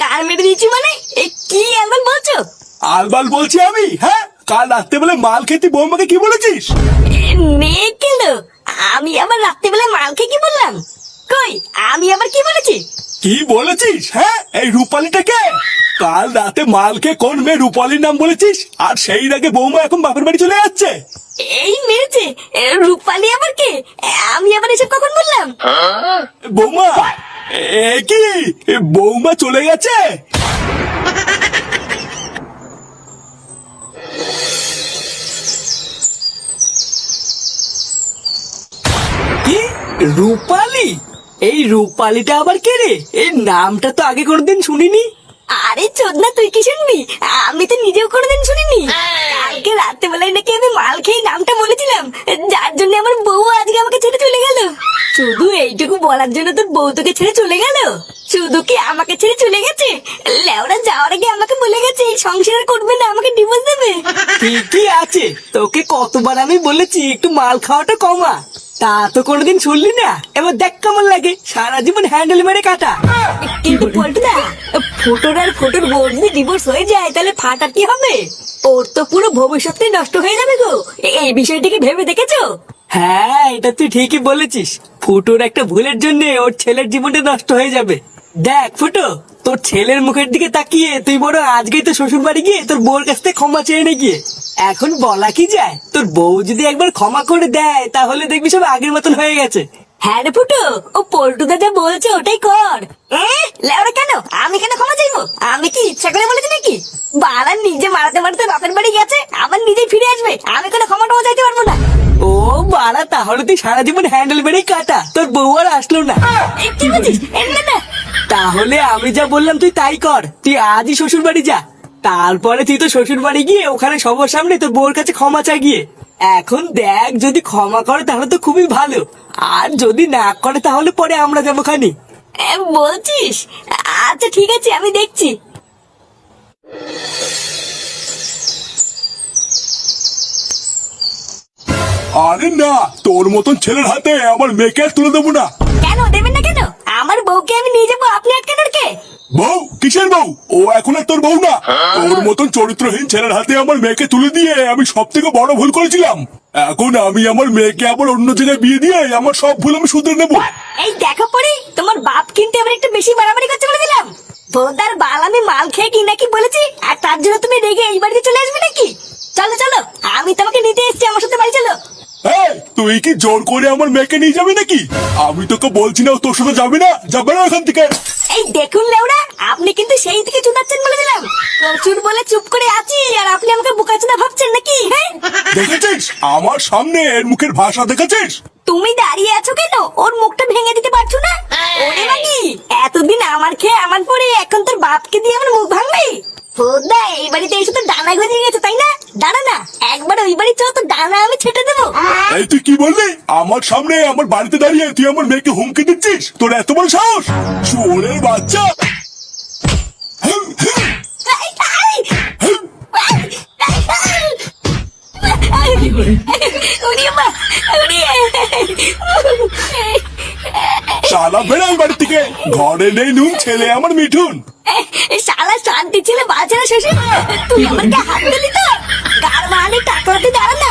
গান মেরে দিয়েছি মানে? এ কি একবার বলছো? আলবাল বলছি আমি হ্যাঁ? কাল মাল খেতে বৌমাকে কি বলেছিস? কেন আমি আবার মাল খেয়ে কি বললাম? কই আমি আবার কি বলেছি? কি বলেছিস হ্যাঁ? এই রূপালিটাকে কাল রাতে মাল খেয়ে কোন মেয়ে রূপালির নাম বলেছিস? আর সেই আগে বৌমা এখন বাপের বাড়ি চলে যাচ্ছে। এই মেরেছে এ, রূপালি আবার কে এ, আমি আবার এসব কখন বললাম বৌমা এ কি? বৌমা চলে গেছে? কি? রূপালি? এই রূপালিটা আবার কে রে? এই নামটা তো আগে কোনোদিন শুনিনি। আরে চোদনা তুই কি শুনবি? আমি তো নিজেও কোনোদিন শুনিনি। কালকে রাত্রেবেলায় নাকি আমি মাল খেয়ে নামটা বলেছিলাম। যার জন্য আমার বউ আজকে আমাকে ছেড়ে চলে গেল শুধু এইটুকু বলার জন্য তোর বউ তোকে ছেড়ে চলে গেল? শুধু কি আমাকে ছেড়ে চলে গেছে? লেওরা যাওয়ার আগে আমাকে বলে গেছে এই সংসার করবে না আমাকে ডিভোর্স দেবে। ঠিকই আছে তোকে কতবার আমি বলেছি একটু মাল খাওয়াটা কমা। তা তো কোনোদিন শুনলি না? এবার দেখ কেমন লাগে সারা জীবন হ্যান্ডেল মেরে কাটা। কিন্তু পল্টুদা ফটোর আর ফটোর বউ যদি ডিভোর্স হয়ে যায় তাহলে ফাটার কি হবে? ওর তো পুরো ভবিষ্যৎটাই নষ্ট হয়ে যাবে গো। এই বিষয়টিকে ভেবে দেখেছ? হ্যাঁ এটা তুই ঠিকই বলেছিস। ফুটোর একটা ভুলের জন্য ওর ছেলের জীবনটা নষ্ট হয়ে যাবে। দেখ ফুটো তোর ছেলের মুখের দিকে তাকিয়ে তুই বড় আজকেই তো শ্বশুর বাড়ি গিয়ে তোর বউর কাছ থেকে ক্ষমা চেয়ে নে গিয়ে। এখন বলা কি যায়? তোর বউ যদি একবার ক্ষমা করে দেয় তাহলে দেখবি সব আগের মতন হয়ে গেছে। হ্যাঁ রে ফুটো ও পল্টুদা যা বলছে ওটাই কর। লেওরা কেন? আমি কেন ক্ষমা চাইব? আমি কি ইচ্ছা করে বলেছি নাকি? বাড়া নিজে মারাতে মারাতে বাপের বাড়ি গেছে আবার নিজে ফিরে আসবে। আমি কোনো ক্ষমা ও বাড়া তাহলে তুই সারা জীবন হ্যান্ডেল মেরেই কাটা। তোর বউ আর আসলো না। কি বলছিস? তাহলে আমি যা বললাম তুই তাই কর। তুই আজই শ্বশুর বাড়ি যা। তারপরে তুই তো শ্বশুর বাড়ি গিয়ে ওখানে সবার সামনে তোর বউর কাছে ক্ষমা চা গিয়ে এখন দেখ যদি ক্ষমা করে তাহলে তো খুবই ভালো। আর যদি না করে তাহলে পরে আমরা যাব খানি। বলছিস? আচ্ছা ঠিক আছে আমি দেখছি। আরে না তোর মতন ছেলের হাতে আমার মেয়েকে আর তুলে দেবো না। কেন দেবেন না কেন? আমার বউকে আমি নিয়ে যাব আপনি আটকানোর কে? বউ কিসের বউ? ও এখন আর তোর বউ না। ওর মতন চরিত্রহীন ছেলের হাতে আমার মেয়েকে তুলে দিয়ে আমি সব থেকে বড় ভুল করেছিলাম। এখন আমি আমার মেয়েকে আবার অন্য জায়গায় বিয়ে দিয়ে আমার সব ভুল আমি শুধরে নেব। এই দেখো পরে তোমার বাপ কিন্তু এবার একটু বেশি বাড়াবাড়ি করছে বলে দিলাম। বোদার বাল আমি মাল খেয়ে কি নাকি বলেছি আর তার জন্য তুমি রেগে এই বাড়িতে চলে আসবে নাকি? চলো চলো আমি তোমাকে নিতে এসেছি আমার সাথে বাড়ি চলো এই, তুই কি জোর করে আমার মেয়েকে নিয়ে যাবি নাকি? আমি তোকে বলছি না তোর সাথে যাবি না যাবে না এখান থেকে। এই দেখুন আপনি কিন্তু সেই থেকে চুদাচ্ছেন বলে দিলাম। প্রচুর বলে চুপ করে আছি আর আপনি আমাকে বুকাচুদা ভাবছেন নাকি হ্যাঁ? দেখেছিস? আমার সামনে এর মুখের ভাষা দেখেছিস? তুমি দাঁড়িয়ে আছো কেন? ওর মুখটা ভেঙে দিতে পারছ না? ওরে বাকি এতদিন আমার খেয়ে আমার পরে এখন তোর বাপকে দিয়ে আমার মুখ ভাঙবে? ফোদা এই বাড়িতে এসে তো ডানা গজিয়ে গেছে তাই না? দাঁড়া না একবার ওই বাড়ি চল তো ডানা আমি ছেটে দেবো। এই তুই কি বললি? আমার সামনে আমার বাড়িতে দাঁড়িয়ে তুই আমার মেয়েকে হুমকি দিচ্ছিস? তোর এত বড় সাহস? চোরের বাচ্চা। শালা বেড়াই বাড়ি থেকে। ঘরে নেই নুন ছেলে আমার মিঠুন। শালা শান্তি ছিল বাঁচে না শ্বশুর তুই আমার কে হাত দিলি তো? গার মানে টাকা দাঁড়ান